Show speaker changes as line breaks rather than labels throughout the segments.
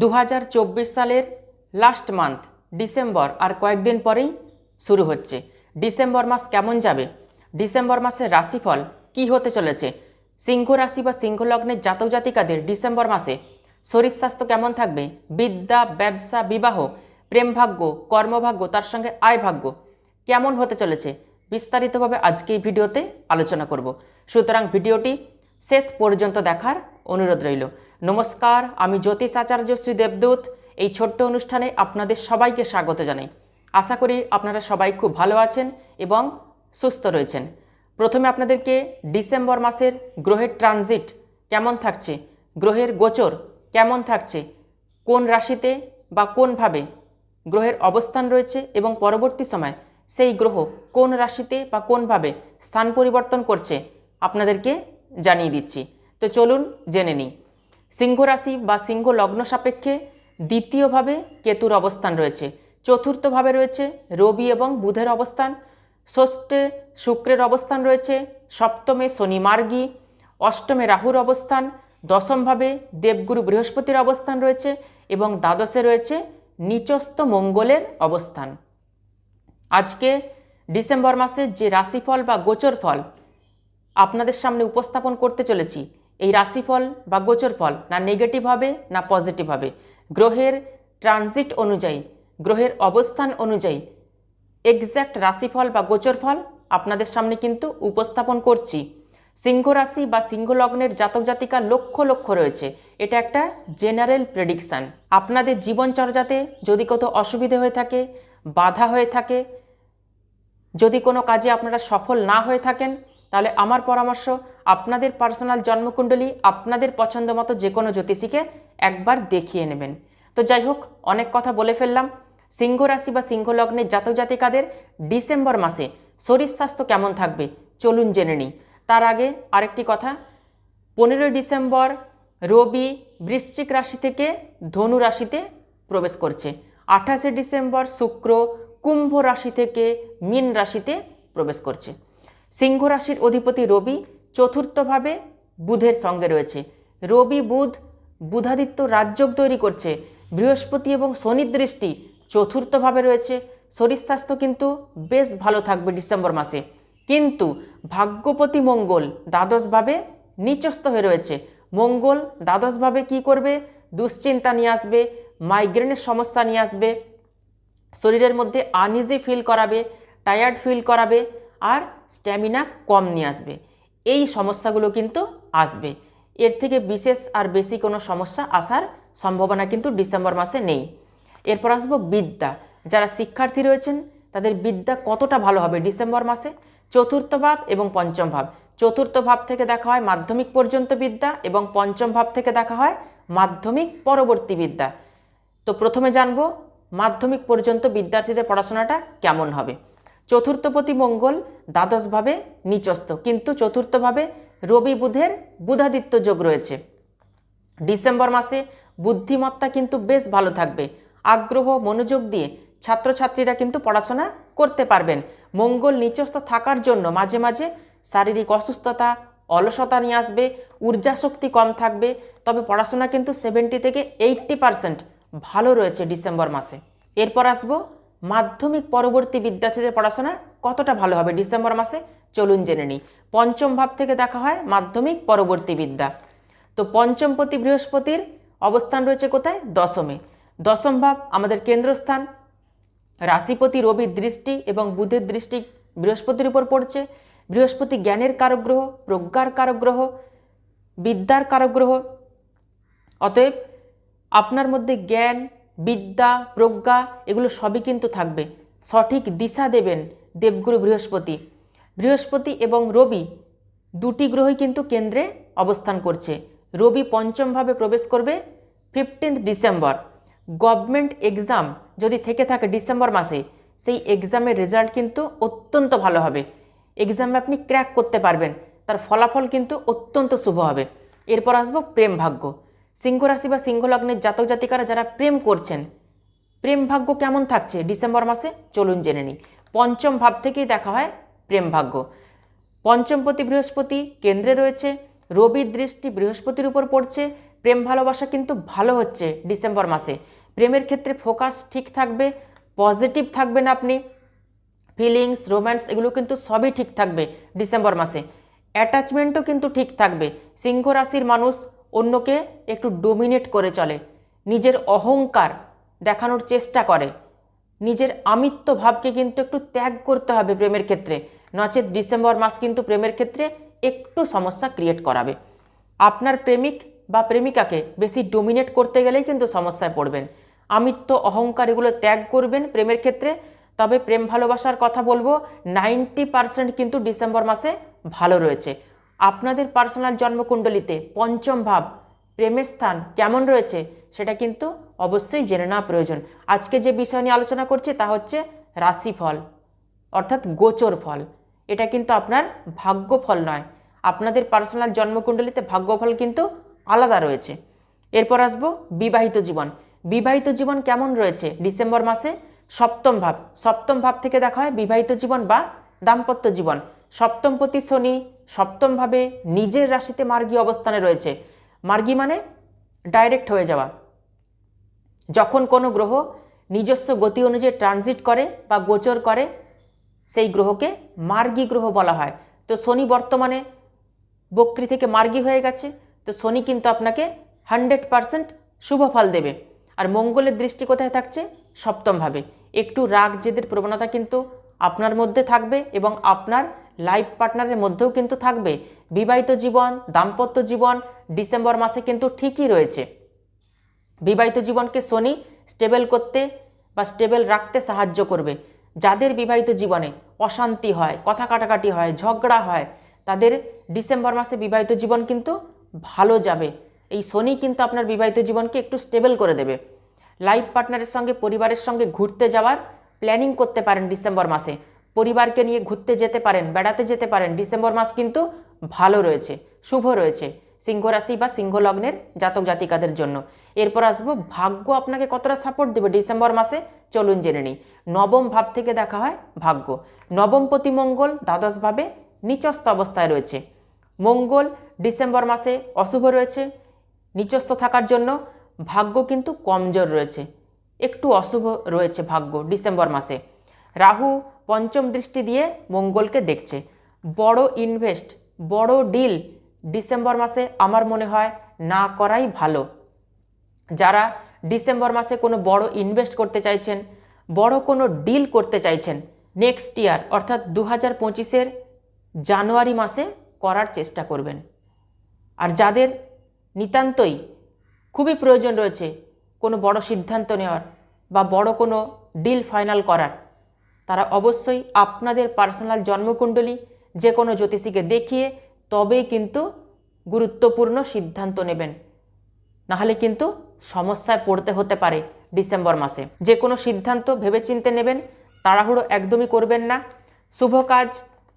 দু হাজার চব্বিশ সালের লাস্ট মান্থ ডিসেম্বর, আর কয়েকদিন পরেই শুরু হচ্ছে। ডিসেম্বর মাস কেমন যাবে? ডিসেম্বর মাসের রাশিফল কি হতে চলেছে? সিংহ রাশি বা সিংহ লগ্নের জাতক জাতিকাদের ডিসেম্বর মাসে শরীর স্বাস্থ্য কেমন থাকবে? বিদ্যা, ব্যবসা, বিবাহ প্রেমভাগ্য কর্মভাগ্য, তার সঙ্গে আয় ভাগ্য কেমন হতে চলেছে? বিস্তারিতভাবে আজকে এই ভিডিওতে আলোচনা করব। সুতরাং ভিডিওটি শেষ পর্যন্ত দেখার অনুরোধ রইল। নমস্কার, আমি জ্যোতিষ আচার্য শ্রী দেবদূত। এই ছোট্ট অনুষ্ঠানে আপনাদের সবাইকে স্বাগত জানাই। আশা করি আপনারা সবাই খুব ভালো আছেন এবং সুস্থ রয়েছেন। প্রথমে আপনাদেরকে ডিসেম্বর মাসের গ্রহের ট্রানজিট কেমন থাকছে, গ্রহের গোচর কেমন থাকছে, কোন রাশিতে বা কোনভাবে গ্রহের অবস্থান রয়েছে এবং পরবর্তী সময় সেই গ্রহ কোন রাশিতে বা কোনভাবে স্থান পরিবর্তন করছে, আপনাদেরকে জানিয়ে দিচ্ছি। তো চলুন জেনে নিই। সিংহ রাশি বা সিংহ লগ্ন সাপেক্ষে দ্বিতীয়ভাবে কেতুর অবস্থান রয়েছে। চতুর্থভাবে রয়েছে রবি এবং বুধের অবস্থান। ষষ্ঠে শুক্রের অবস্থান রয়েছে। সপ্তমে শনি মার্গী। অষ্টমে রাহুর অবস্থান। দশমভাবে দেবগুরু বৃহস্পতির অবস্থান রয়েছে এবং দ্বাদশে রয়েছে নিচস্থ মঙ্গলের অবস্থান। আজকে ডিসেম্বর মাসের যে রাশিফল বা গোচর ফল আপনাদের সামনে উপস্থাপন করতে চলেছি এই রাশিফল বা গোচর ফল না নেগেটিভ হবে, না পজিটিভ হবে। গ্রহের ট্রানজিট অনুযায়ী, গ্রহের অবস্থান অনুযায়ী এক্স্যাক্ট রাশিফল বা গোচর ফল আপনাদের সামনে কিন্তু উপস্থাপন করছি। সিংহ রাশি বা সিংহ লগ্নের জাতক জাতিকার লক্ষ লক্ষ রয়েছে। এটা একটা জেনারেল প্রেডিকশান আপনাদের জীবনচর্যাতে যদি কত অসুবিধে হয়ে থাকে, বাধা হয়ে থাকে, যদি কোনো কাজে আপনারা সফল না হয়ে থাকেন তাহলে আমার পরামর্শ, আপনাদের পার্সোনাল জন্মকুণ্ডলী আপনাদের পছন্দ মতো যে কোনো জ্যোতিষীকে একবার দেখিয়ে নেবেন। তো যাই হোক, অনেক কথা বলে ফেললাম। সিংহ রাশি বা সিংহ লগ্নের জাতক জাতিকাদের ডিসেম্বর মাসে শরীর স্বাস্থ্য কেমন থাকবে চলুন জেনে নিই। তার আগে আরেকটি কথা, পনেরোই ডিসেম্বর রবি বৃশ্চিক রাশি থেকে ধনু রাশিতে প্রবেশ করছে। আঠাশে ডিসেম্বর শুক্র কুম্ভ রাশি থেকে মীন রাশিতে প্রবেশ করছে। সিংহ রাশির অধিপতি রবি চতুর্থভাবে বুধের সঙ্গে রয়েছে। রবি, বুধ, বুধাদিত্য রাজযোগ তৈরি করছে। বৃহস্পতি এবং শনির দৃষ্টি চতুর্থভাবে রয়েছে। শরীর স্বাস্থ্য কিন্তু বেশ ভালো থাকবে ডিসেম্বর মাসে। কিন্তু ভাগ্যপতি মঙ্গল দ্বাদশভাবে নিচস্থ হয়ে রয়েছে। মঙ্গল দ্বাদশভাবে কি করবে? দুশ্চিন্তা নিয়ে আসবে, মাইগ্রেনের সমস্যা নিয়ে আসবে, শরীরের মধ্যে আনইজি ফিল করাবে টায়ার্ড ফিল করাবে আর স্ট্যামিনা কম নিয়ে আসবে। এই সমস্যাগুলো কিন্তু আসবে। এর থেকে বিশেষ আর বেশি কোনো সমস্যা আসার সম্ভাবনা কিন্তু ডিসেম্বর মাসে নেই। এরপর আসব বিদ্যা। যারা শিক্ষার্থী রয়েছেন, তাদের বিদ্যা কতটা ভালো হবে ডিসেম্বর মাসে? চতুর্থ ভাব এবং পঞ্চম ভাব। চতুর্থ ভাব থেকে দেখা হয় মাধ্যমিক পর্যন্ত বিদ্যা এবং পঞ্চম ভাব থেকে দেখা হয় মাধ্যমিক পরবর্তী বিদ্যা। তো প্রথমে জানব মাধ্যমিক পর্যন্ত বিদ্যার্থীদের পড়াশোনাটা কেমন হবে। চতুর্থপতি মঙ্গল দ্বাদশভাবে নিচস্থ। কিন্তু চতুর্থভাবে রবি বুধের বুধাদিত্য যোগ রয়েছে। ডিসেম্বর মাসে বুদ্ধিমত্তা কিন্তু বেশ ভালো থাকবে। আগ্রহ, মনোযোগ দিয়ে ছাত্রছাত্রীরা কিন্তু পড়াশোনা করতে পারবেন। মঙ্গল নিচস্থ থাকার জন্য মাঝে মাঝে শারীরিক অসুস্থতা, অলসতা নিয়ে আসবে ঊর্জা শক্তি কম থাকবে। তবে পড়াশোনা কিন্তু সেভেন্টি থেকে এইট্টি পারসেন্ট ভালো রয়েছে ডিসেম্বর মাসে। এরপর আসব মাধ্যমিক পরবর্তী বিদ্যার্থীদের পড়াশোনা কতটা ভালো হবে? ডিসেম্বর মাসে চলুন জেনে নিই। পঞ্চম ভাব থেকে দেখা হয় মাধ্যমিক পরবর্তী বিদ্যা। তো পঞ্চমপতি বৃহস্পতির অবস্থান রয়েছে কোথায়? দশমে। দশম ভাব আমাদের কেন্দ্রস্থান। রাশিপতি রবির দৃষ্টি এবং বুধের দৃষ্টি বৃহস্পতির উপর পড়ছে। বৃহস্পতি জ্ঞানের কারগ্রহ প্রজ্ঞার কারগ্রহ বিদ্যার কারগ্রহ অতএব আপনার মধ্যে জ্ঞান বিদ্যা, প্রজ্ঞা এগুলো সবই কিন্তু থাকবে। সঠিক দিশা দেবেন দেবগুরু বৃহস্পতি। বৃহস্পতি এবং রবি দুটি গ্রহই কিন্তু কেন্দ্রে অবস্থান করছে। রবি পঞ্চমভাবে প্রবেশ করবে ফিফটিন্থ ডিসেম্বর গভর্নমেন্ট এক্সাম যদি থেকে থাকে ডিসেম্বর মাসে, সেই এক্সামের রেজাল্ট কিন্তু অত্যন্ত ভালো হবে। এক্সামে আপনি ক্র্যাক করতে পারবেন, তার ফলাফল কিন্তু অত্যন্ত শুভ হবে। এরপর আসব প্রেম ভাগ্য। সিংহ রাশি বা সিংহ লগ্নের জাতক জাতিকারা যারা প্রেম করছেন, প্রেম ভাগ্য কেমন থাকছে? ডিসেম্বর মাসে? চলুন জেনে নিই। পঞ্চম ভাব থেকেই দেখা হয় প্রেম ভাগ্য। পঞ্চমপতি বৃহস্পতি কেন্দ্রে রয়েছে রবির দৃষ্টি বৃহস্পতির উপর পড়ছে, প্রেম ভালোবাসা কিন্তু ভালো হচ্ছে ডিসেম্বর মাসে। প্রেমের ক্ষেত্রে ফোকাস ঠিক থাকবে, পজিটিভ থাকবেন আপনি, ফিলিংস, রোম্যান্স এগুলো কিন্তু সবই ঠিক থাকবে ডিসেম্বর মাসে। অ্যাটাচমেন্টও কিন্তু ঠিক থাকবে। সিংহ রাশির মানুষ অন্যকে একটু ডোমিনেট করে চলে, নিজের অহংকার দেখানোর চেষ্টা করে। নিজের আমিত্ব ভাবকে কিন্তু একটু ত্যাগ করতে হবে প্রেমের ক্ষেত্রে। নচেত ডিসেম্বর মাস কিন্তু প্রেমের ক্ষেত্রে একটু সমস্যা ক্রিয়েট করাবে। আপনার প্রেমিক বা প্রেমিকাকে বেশি ডোমিনেট করতে গেলেই কিন্তু সমস্যায় পড়বেন। আমিত্ব, অহংকার এগুলো ত্যাগ করবেন প্রেমের ক্ষেত্রে। তবে প্রেম ভালোবাসার কথা বলব নাইনটি পার্সেন্ট কিন্তু ডিসেম্বর মাসে ভালো রয়েছে। আপনাদের পার্সোনাল জন্মকুণ্ডলিতে পঞ্চম ভাব প্রেমের স্থান কেমন রয়েছে সেটা কিন্তু অবশ্যই জেনে নেওয়া প্রয়োজন। আজকে যে বিষয় নিয়ে আলোচনা করছি তা হচ্ছে রাশিফল, অর্থাৎ গোচর ফল। এটা কিন্তু আপনার ভাগ্যফল নয়। আপনাদের পার্সোনাল জন্মকুণ্ডলিতে ভাগ্যফল কিন্তু আলাদা রয়েছে। এরপর আসব বিবাহিত জীবন। বিবাহিত জীবন কেমন রয়েছে? ডিসেম্বর মাসে সপ্তম ভাব। সপ্তম ভাব থেকে দেখা হয় বিবাহিত জীবন বা দাম্পত্য জীবন। সপ্তমপতি শনি সপ্তমভাবে নিজের রাশিতে মার্গী অবস্থানে রয়েছে। মার্গী মানে ডাইরেক্ট হয়ে যাওয়া। যখন কোনো গ্রহ নিজস্ব গতি অনুযায়ী ট্রানজিট করে বা গোচর করে, সেই গ্রহকে মার্গী গ্রহ বলা হয়। তো শনি বর্তমানে বক্রি থেকে মার্গী হয়ে গেছে। তো শনি কিন্তু আপনাকে হান্ড্রেড পারসেন্ট শুভ ফল দেবে। আর মঙ্গলের দৃষ্টি কোথায় থাকছে? সপ্তমভাবে। একটু রাগ, জেদের প্রবণতা কিন্তু আপনার মধ্যে থাকবে এবং আপনার লাইফ পার্টনারের মধ্যেও কিন্তু থাকবে। বিবাহিত জীবন, দাম্পত্য জীবন, ডিসেম্বর মাসে কিন্তু ঠিকই রয়েছে। বিবাহিত জীবনকে শনি স্টেবল করতে বা স্টেবল রাখতে সাহায্য করবে। যাদের বিবাহিত জীবনে অশান্তি হয়, কথা কাটাকাটি হয়, ঝগড়া হয়, তাদের ডিসেম্বর মাসে বিবাহিত জীবন কিন্তু ভালো যাবে। এই শনি কিন্তু আপনার বিবাহিত জীবনকে একটু স্টেবল করে দেবে। লাইফ পার্টনারের সঙ্গে, পরিবারের সঙ্গে ঘুরতে যাওয়ার প্ল্যানিং করতে পারেন ডিসেম্বর মাসে। পরিবারকে নিয়ে ঘুরতে যেতে পারেন, বেড়াতে যেতে পারেন, ডিসেম্বর মাস কিন্তু ভালো রয়েছে, শুভ রয়েছে সিংহ রাশি বা সিংহ লগ্নের জাতক জাতিকাদের জন্য। এরপর আসব, ভাগ্য আপনাকে কতটা সাপোর্ট দেবে ডিসেম্বর মাসে? চলুন জেনে নিই। নবম ভাব থেকে দেখা হয় ভাগ্য। নবমপতি মঙ্গল দ্বাদশভাবে নিচস্থ অবস্থায় রয়েছে। মঙ্গল ডিসেম্বর মাসে অশুভ রয়েছে। নিচস্থ থাকার জন্য ভাগ্য কিন্তু কমজোর রয়েছে। একটু অশুভ রয়েছে ভাগ্য ডিসেম্বর মাসে। রাহু পঞ্চম দৃষ্টি দিয়ে মঙ্গলকে দেখছে। বড় ইনভেস্ট বড় ডিল ডিসেম্বর মাসে আমার মনে হয় না করাই ভালো। যারা ডিসেম্বর মাসে কোনো বড় ইনভেস্ট করতে চাইছেন, বড় কোনো ডিল করতে চাইছেন নেক্সট ইয়ার অর্থাৎ দু হাজার পঁচিশের জানুয়ারি মাসে করার চেষ্টা করবেন। আর যাদের নিতান্তই খুবই প্রয়োজন রয়েছে কোনো বড় সিদ্ধান্ত নেওয়ার বা বড় কোনো ডিল ফাইনাল করার তারা অবশ্যই আপনাদের পার্সোনাল জন্মকুণ্ডলী যে কোনো জ্যোতিষীকে দেখিয়ে তবেই কিন্তু গুরুত্বপূর্ণ সিদ্ধান্ত নেবেন। নাহলে কিন্তু সমস্যায় পড়তে হতে পারে ডিসেম্বর মাসে। যে কোনো সিদ্ধান্ত ভেবেচিন্তে নেবেন, তাড়াহুড়ো একদমই করবেন না। শুভ কাজ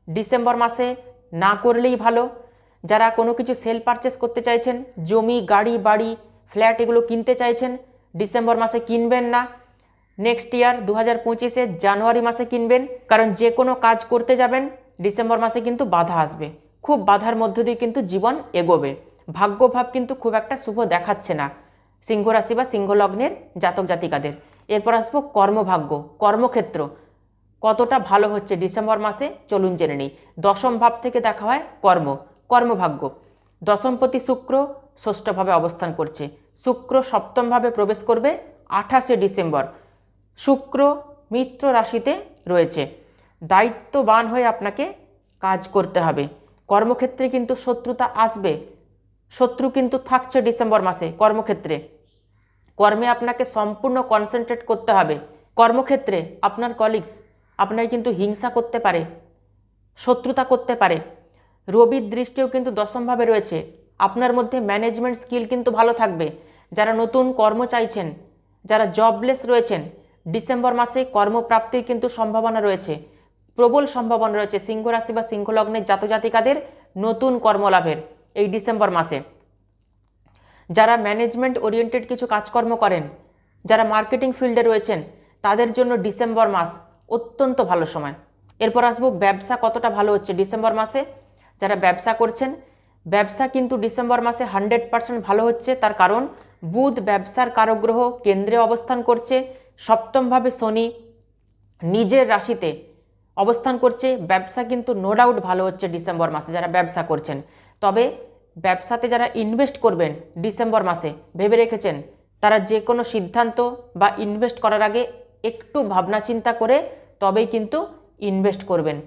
ডিসেম্বর মাসে না করলেই ভালো। যারা কোনো কিছু সেল পারচেস করতে চাইছেন, জমি, গাড়ি, বাড়ি, ফ্ল্যাট এগুলো কিনতে চাইছেন, ডিসেম্বর মাসে কিনবেন না। নেক্সট ইয়ার দু হাজার পঁচিশে জানুয়ারি মাসে কিনবেন, কারণ যে কোনো কাজ করতে যাবেন, ডিসেম্বর মাসে কিন্তু বাধা আসবে। খুব বাধার মধ্য দিয়ে কিন্তু জীবন এগোবে। ভাগ্যভাব কিন্তু খুব একটা শুভ দেখাচ্ছে না, সিংহ রাশি বা সিংহ লগ্নের জাতক জাতিকাদের। এরপর আসব কর্মভাগ্য, কর্মক্ষেত্র। কতটা ভালো হচ্ছে ডিসেম্বর মাসে, চলুন জেনে নিই। দশম ভাব থেকে দেখা হয় কর্ম, কর্মভাগ্য। দশমপতি শুক্র ষষ্ঠভাবে অবস্থান করছে। শুক্র সপ্তমভাবে প্রবেশ করবে আঠাশে ডিসেম্বর। শুক্র, মিত্র রাশিতে রয়েছে। দায়িত্ববান হয়ে আপনাকে কাজ করতে হবে। কর্মক্ষেত্রে কিন্তু শত্রুতা আসবে। শত্রু কিন্তু থাকছে ডিসেম্বর মাসে কর্মক্ষেত্রে। কর্মে আপনাকে সম্পূর্ণ কনসেন্ট্রেট করতে হবে। কর্মক্ষেত্রে আপনার কলিগস আপনাকে কিন্তু হিংসা করতে পারে, শত্রুতা করতে পারে। রবির দৃষ্টিও কিন্তু দশমভাবে রয়েছে। আপনার মধ্যে ম্যানেজমেন্ট স্কিল কিন্তু ভালো থাকবে। যারা নতুন কর্ম চাইছেন, যারা জবলেস রয়েছেন ডিসেম্বর মাসে কর্মপ্রাপ্তির কিন্তু সম্ভাবনা রয়েছে। প্রবল সম্ভাবনা রয়েছে সিংহ রাশি বা সিংহ লগ্নের জাতজাতিকাদের নতুন কর্মলাভের এই ডিসেম্বর মাসে। যারা ম্যানেজমেন্ট ওরিয়েন্টেড কিছু কাজকর্ম করেন, যারা মার্কেটিং ফিল্ডে রয়েছেন, তাদের জন্য ডিসেম্বর মাস অত্যন্ত ভালো সময়। এরপর আসব ব্যবসা কতটা ভালো হচ্ছে ডিসেম্বর মাসে। যারা ব্যবসা করছেন, ব্যবসা কিন্তু ডিসেম্বর মাসে হান্ড্রেড পার্সেন্ট ভালো হচ্ছে। তার কারণ, বুধ ব্যবসার কারগ্রহ কেন্দ্রে অবস্থান করছে। সপ্তমভাবে শনি নিজের রাশিতে অবস্থান করছে। ব্যবসা কিন্তু নো ডাউট ভালো হচ্ছে ডিসেম্বর মাসে যারা ব্যবসা করছেন। তবে ব্যবসাতে যারা ইনভেস্ট করবেন ডিসেম্বর মাসে, ভেবে রেখেছেন, তারা যে কোনো সিদ্ধান্ত বা ইনভেস্ট করার আগে একটু ভাবনা চিন্তা করে তবেই কিন্তু ইনভেস্ট করবেন।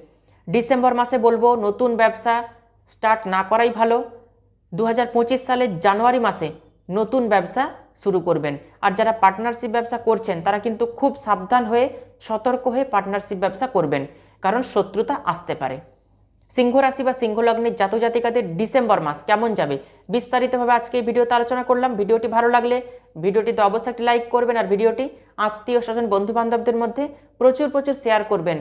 ডিসেম্বর মাসে বলব নতুন ব্যবসা স্টার্ট না করাই ভালো। দু হাজার পঁচিশ সালের জানুয়ারি মাসে নতুন ব্যবসা শুরু করবেন। আর যারা পার্টনারশিপ ব্যবসা করছেন, তারা কিন্তু খুব সাবধান হয়ে, সতর্ক হয়ে পার্টনারশিপ ব্যবসা করবেন, কারণ শত্রুতা আসতে পারে। সিংহ রাশি বা সিংহ লগ্নের জাতক জাতিকাদের ডিসেম্বর মাস কেমন যাবে? বিস্তারিতভাবে আজকে এই ভিডিওতে আলোচনা করলাম। ভিডিওটি ভালো লাগলে ভিডিওটিতে অবশ্যই একটি লাইক করবেন আর ভিডিওটি আত্মীয় স্বজন বন্ধু বান্ধবদের মধ্যে প্রচুর প্রচুর শেয়ার করবেন।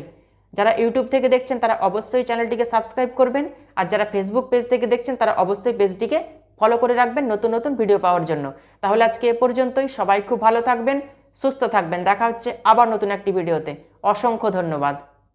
যারা ইউটিউব থেকে দেখছেন, তারা অবশ্যই চ্যানেলটিকে সাবস্ক্রাইব করবেন। আর যারা ফেসবুক পেজ থেকে দেখছেন, তারা অবশ্যই পেজটিকে ফলো করে রাখবেন নতুন নতুন ভিডিও পাওয়ার জন্য। তাহলে আজকে এ পর্যন্তই। সবাই খুব ভালো থাকবেন, সুস্থ থাকবেন। দেখা হচ্ছে আবার নতুন একটি ভিডিওতে। অসংখ্য ধন্যবাদ।